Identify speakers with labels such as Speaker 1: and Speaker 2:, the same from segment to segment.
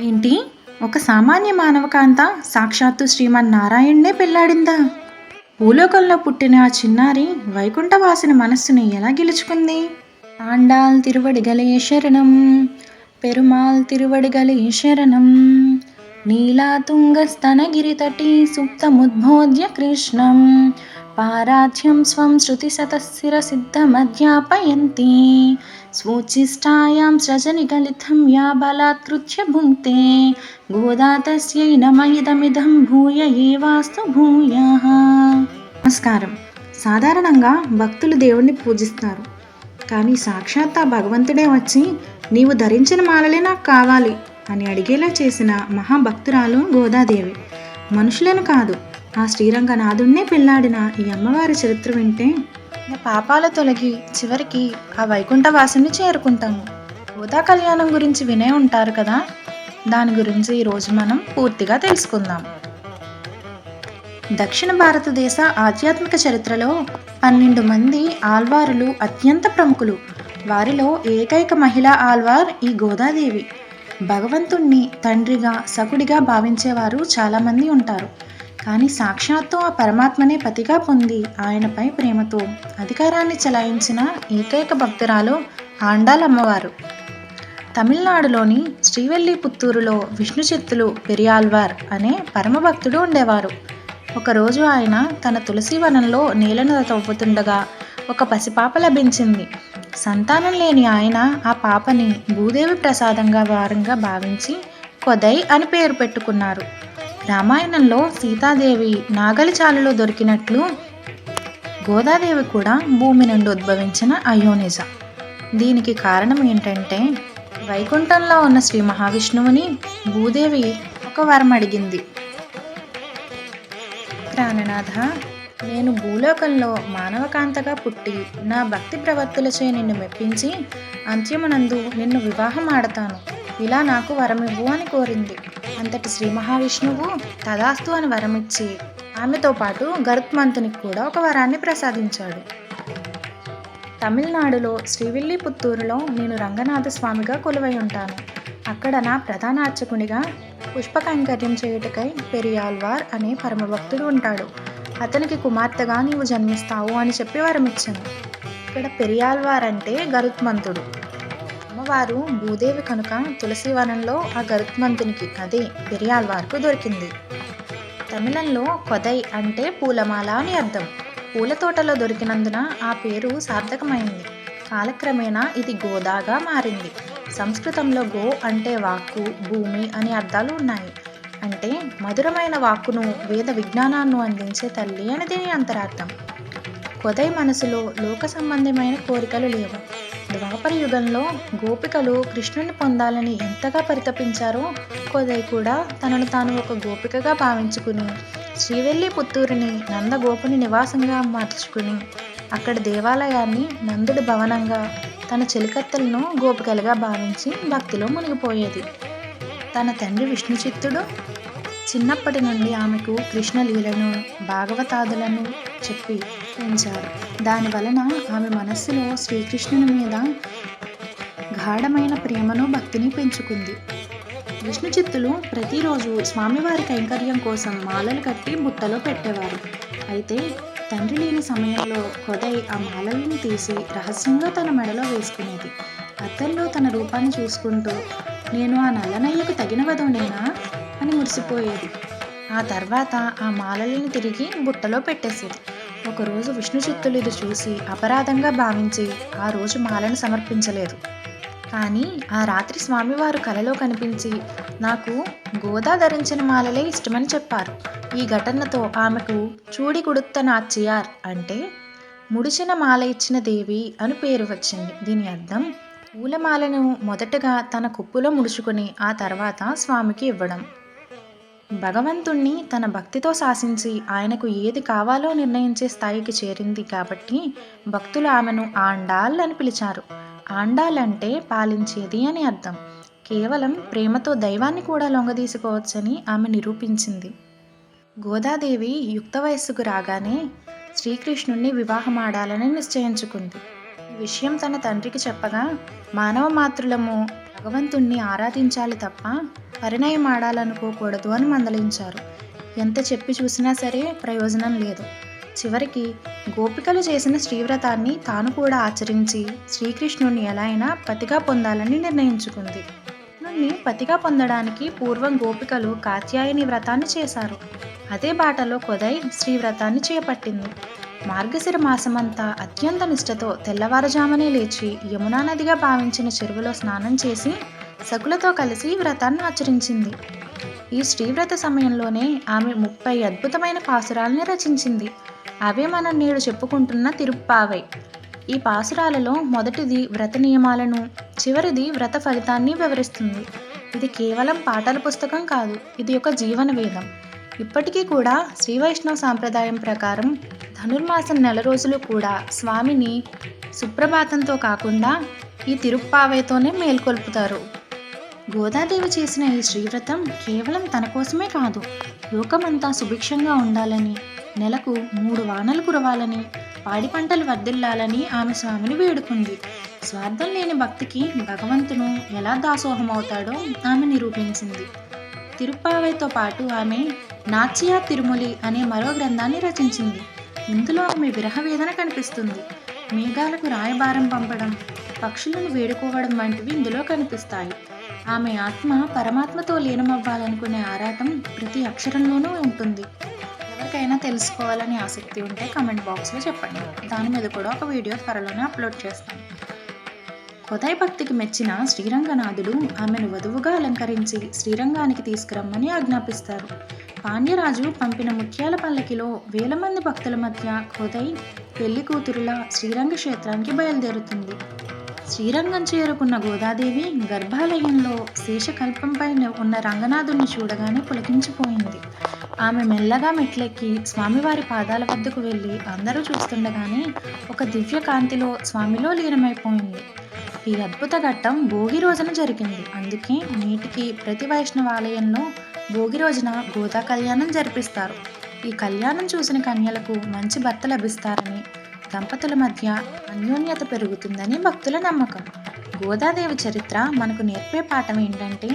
Speaker 1: ఏంటి? ఒక సామాన్య మానవకాంత సాక్షాత్తు శ్రీమన్నారాయణ్ణే పెళ్ళాడిందా? భూలోకంలో పుట్టిన ఆ చిన్నారి వైకుంఠవాసిన మనస్సుని ఎలా గెలుచుకుంది? ఆండాల్ తిరువడిగలే శరణం పెరుమాల్ తిరువడిగలే శరణం. నీలాతుంగస్తనగిరితటి సుప్తముద్బోధ్య కృష్ణం. పారాధ్యం స్వం శృతిశతశిరసిద్ధమధ్యాపయంతి స్వోచ్ఛిష్టాయాం సృజనిగలితం యా బలాత్కృత్య భుంక్తే గోదా తస్యై నమ ఇదమిదం భూయ ఏవాస్తు భూయ నమస్కారం సాధారణంగా భక్తులు దేవుణ్ణి పూజిస్తారు కానీ సాక్షాత్ ఆ భగవంతుడే వచ్చి నీవు ధరించిన మాలలే నాకు కావాలి అని అడిగేలా చేసిన మహాభక్తురాలు గోదాదేవి మనుషులను కాదు ఆ శ్రీరంగనాథుణ్ణే పెళ్ళాడిన ఈ అమ్మవారి చరిత్ర వింటే నా పాపాలు తొలగి చివరికి ఆ వైకుంఠవాసుని చేరుకుంటాము. గోదా కళ్యాణం గురించి వినే ఉంటారు కదా? దాని గురించి ఈరోజు మనం పూర్తిగా తెలుసుకుందాం. దక్షిణ భారతదేశ ఆధ్యాత్మిక చరిత్రలో పన్నెండు మంది ఆల్వారులు అత్యంత ప్రముఖులు. వారిలో ఏకైక మహిళా ఆల్వార్ ఈ గోదాదేవి. భగవంతుణ్ణి తండ్రిగా సకుడిగా భావించేవారు చాలామంది ఉంటారు. కానీ సాక్షాత్తు ఆ పరమాత్మనే పతిగా పొంది ఆయనపై ప్రేమతో అధికారాన్ని చెలాయించిన ఏకైక భక్తురాలు ఆండాల్ అమ్మవారు తమిళనాడులోని శ్రీవెల్లిపుత్తూరులో విష్ణు చిత్తులు పెరియాల్వార్ అనే పరమభక్తుడు ఉండేవారు. ఒకరోజు ఆయన తన తులసి వనంలో నీళ్ళను తవ్వుతుండగా ఒక పసిపాప లభించింది. సంతానం లేని ఆయన ఆ పాపని భూదేవి ప్రసాదంగా వారంగా భావించి కొదై అని పేరు పెట్టుకున్నారు. రామాయణంలో సీతాదేవి నాగలి చాలులో దొరికినట్లు గోదాదేవి కూడా భూమి నుండి ఉద్భవించిన అయోనిజ. దీనికి కారణం ఏంటంటే వైకుంఠంలో ఉన్న శ్రీ మహావిష్ణువుని భూదేవి ఒక వరం అడిగింది. ప్రాణనాథ నేను భూలోకంలో మానవకాంతగా పుట్టి నా భక్తి ప్రవర్తులచే నిన్ను మెప్పించి అంత్యమునందు నిన్ను వివాహం ఆడతాను. ఇలా నాకు వరమివ్వు అని కోరింది. అంతటి శ్రీ మహావిష్ణువు తదాస్తు అని వరమిచ్చి ఆమెతో పాటు గరుత్మంతునికి కూడా ఒక వరాన్ని ప్రసాదించాడు. తమిళనాడులో శ్రీవిల్లిపుత్తూరులో నేను రంగనాథ స్వామిగా కొలువై ఉంటాను. అక్కడ నా ప్రధాన అర్చకునిగా పుష్ప కైంకర్యం చేయుటకై పెరియాల్వార్ అనే పరమభక్తుడు ఉంటాడు. అతనికి కుమార్తెగా నీవు జన్మిస్తావు అని చెప్పి వరమిచ్చాను. ఇక్కడ పెరియాల్వార్ అంటే గరుత్మంతుడు. అమ్మవారు భూదేవి కనుక తులసి వనంలో ఆ గరుత్మంతునికి అదే పెరియాల్వార్కు దొరికింది. తమిళంలో కొదై అంటే పూలమాల అని అర్థం. పూల తోటలో దొరికినందున ఆ పేరు సార్థకమైంది. కాలక్రమేణా ఇది గోదాగా మారింది. సంస్కృతంలో గో అంటే వాక్కు భూమి అని అర్థాలు ఉన్నాయి. అంటే మధురమైన వాక్కును వేద విజ్ఞానాన్ని అందించే తల్లి అని దీని అంతరార్థం. కొదై మనసులో లోక సంబంధమైన కోరికలు లేవు. ద్వాపర యుగంలో గోపికలు కృష్ణుని పొందాలని ఎంతగా పరితపించారో కొదై కూడా తనను తాను ఒక గోపికగా భావించుకుని శ్రీవెల్లి పుత్తూరుని నందగోపుని నివాసంగా మార్చుకుని అక్కడ దేవాలయాన్ని నందుడి భవనంగా తన చెలికత్తెలను గోపికలుగా భావించి భక్తిలో మునిగిపోయేది. తన తండ్రి విష్ణు చిత్తుడు చిన్నప్పటి నుండి ఆమెకు కృష్ణలీలను భాగవతాదులను చెప్పి పెంచారు. దాని వలన ఆమె మనస్సులో శ్రీకృష్ణుని మీద గాఢమైన ప్రేమను భక్తిని పెంచుకుంది. విష్ణు చిత్తులు ప్రతిరోజు స్వామివారి కైంకర్యం కోసం మాలలు కట్టి బుట్టలో పెట్టేవారు. అయితే తండ్రి లేని సమయంలో కొదై ఆ మాలలను తీసి రహస్యంగా తన మెడలో వేసుకునేది. అద్దంలో తన రూపాన్ని చూసుకుంటూ నేను ఆ నల్లనయ్యకు తగిన వధవునేనా? అని మురిసిపోయేది. ఆ తర్వాత ఆ మాలలను తిరిగి బుట్టలో పెట్టేసేది. ఒకరోజు విష్ణు చిత్తులు ఇది చూసి అపరాధంగా భావించి ఆ రోజు మాలను సమర్పించలేదు. కానీ ఆ రాత్రి స్వామివారు కలలో కనిపించి నాకు గోదా ధరించిన మాలలే ఇష్టమని చెప్పారు. ఈ ఘటనతో ఆమెకు చూడి కుడుత్త నాచియార్ అంటే ముడిచిన మాల ఇచ్చిన దేవి అని పేరు వచ్చింది. దీని అర్థం పూలమాలను మొదటగా తన కుప్పులో ముడుచుకొని ఆ తర్వాత స్వామికి ఇవ్వడం. భగవంతుణ్ణి తన భక్తితో శాసించి ఆయనకు ఏది కావాలో నిర్ణయించే స్థాయికి చేరింది కాబట్టి భక్తులు ఆమెను ఆండాల్ అని పిలిచారు. ఆండాల్ అంటే పాలించేది అని అర్థం. కేవలం ప్రేమతో దైవాన్ని కూడా లొంగదీసుకోవచ్చని ఆమె నిరూపించింది. గోదాదేవి యుక్త వయస్సుకు రాగానే శ్రీకృష్ణుణ్ణి వివాహమాడాలని నిశ్చయించుకుంది. ఈ విషయం తన తండ్రికి చెప్పగా మానవ మాతృలము భగవంతుణ్ణి ఆరాధించాలి తప్ప పరిణయం ఆడాలనుకోకూడదు అని మందలించారు. ఎంత చెప్పి చూసినా సరే ప్రయోజనం లేదు. చివరికి గోపికలు చేసిన శ్రీవ్రతాన్ని తాను కూడా ఆచరించి శ్రీకృష్ణుని ఎలా అయినా పతిగా పొందాలని నిర్ణయించుకుంది. కృష్ణుణ్ణి పతిగా పొందడానికి పూర్వం గోపికలు కాత్యాయని వ్రతాన్ని చేశారు. అదే బాటలో కొదై శ్రీవ్రతాన్ని చేపట్టింది. మార్గశిర మాసమంతా అత్యంత నిష్టతో తెల్లవారుజామునే లేచి యమునా నదిగా భావించిన చెరువులో స్నానం చేసి సకులతో కలిసి వ్రతాన్ని ఆచరించింది. ఈ శ్రీవ్రత సమయంలోనే ఆమె ముప్పై అద్భుతమైన పాసురాలని రచించింది. అవే మనం నేడు చెప్పుకుంటున్న తిరుప్పావై. ఈ పాసురాలలో మొదటిది వ్రత నియమాలను చివరిది వ్రత ఫలితాన్ని వివరిస్తుంది. ఇది కేవలం పాటల పుస్తకం కాదు ఇది ఒక జీవన వేదం. ఇప్పటికీ కూడా శ్రీ వైష్ణవ సాంప్రదాయం ప్రకారం ధనుర్మాసం నెల రోజులు కూడా స్వామిని సుప్రభాతంతో కాకుండా ఈ తిరుప్పావైతోనే మేల్కొల్పుతారు. గోదాదేవి చేసిన ఈ శ్రీవ్రతం కేవలం తన కోసమే కాదు లోకమంతా సుభిక్షంగా ఉండాలని నెలకు మూడు వానలు కురవాలని పాడి పంటలు వర్ధిల్లాలని ఆమె స్వామిని వేడుకుంది. స్వార్థం లేని భక్తికి భగవంతును ఎలా దాసోహం అవుతాడో ఆమె నిరూపించింది. తిరుప్పావైతో పాటు ఆమె నాచియా తిరుమలి అనే మరో గ్రంథాన్ని రచించింది. ఇందులో ఆమె విరహ వేదన కనిపిస్తుంది. మేఘాలకు రాయబారం పంపడం పక్షులను వేడుకోవడం వంటివి ఇందులో కనిపిస్తాయి. ఆమె ఆత్మ పరమాత్మతో లీనమవ్వాలనుకునే ఆరాటం ప్రతి అక్షరంలోనూ ఉంటుంది. ఎవరికైనా తెలుసుకోవాలని ఆసక్తి ఉంటే కమెంట్ బాక్స్లో చెప్పండి. దాని మీద కూడా ఒక వీడియో త్వరలోనే అప్లోడ్ చేస్తాను కొదాయి భక్తికి మెచ్చిన శ్రీరంగనాథుడు ఆమెను వధువుగా అలంకరించి శ్రీరంగానికి తీసుకురమ్మని ఆజ్ఞాపిస్తారు. పాండ్యరాజు పంపిన ముత్యాల పల్లకిలో వేల మంది భక్తుల మధ్య కొదై పెళ్ళి కూతురులా శ్రీరంగ క్షేత్రానికి బయలుదేరుతుంది. శ్రీరంగం చేరుకున్న గోదాదేవి గర్భాలయంలో శేషకల్పంపై ఉన్న రంగనాథుని చూడగానే పులకించిపోయింది. ఆమె మెల్లగా మెట్లెక్కి స్వామివారి పాదాల వద్దకు వెళ్ళి అందరూ చూస్తుండగానే ఒక దివ్య కాంతిలో స్వామిలో లీనమైపోయింది. ఈ అద్భుత ఘట్టం భోగి రోజున జరిగింది. అందుకే నేటికి ప్రతి వైష్ణవాలయంలో భోగి రోజున గోదా కళ్యాణం జరిపిస్తారు. ఈ కళ్యాణం చూసిన కన్యలకు మంచి భర్త లభిస్తారని దంపతుల మధ్య అన్యోన్యత పెరుగుతుందని భక్తుల నమ్మకం. గోదాదేవి చరిత్ర మనకు నేర్పే పాఠం ఏంటంటే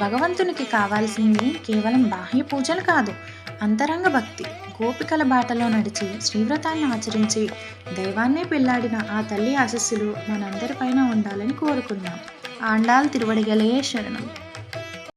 Speaker 1: భగవంతునికి కావాల్సింది కేవలం బాహ్య పూజలు కాదు అంతరంగ భక్తి. గోపికల బాటలో నడిచి శ్రీవ్రతాన్ని ఆచరించి దైవాన్నే పెళ్ళాడిన ఆ తల్లి ఆశస్సులు మనందరిపైన ఉండాలని కోరుకుందాం. ఆండాల్ తిరువడిగలయే శరణం.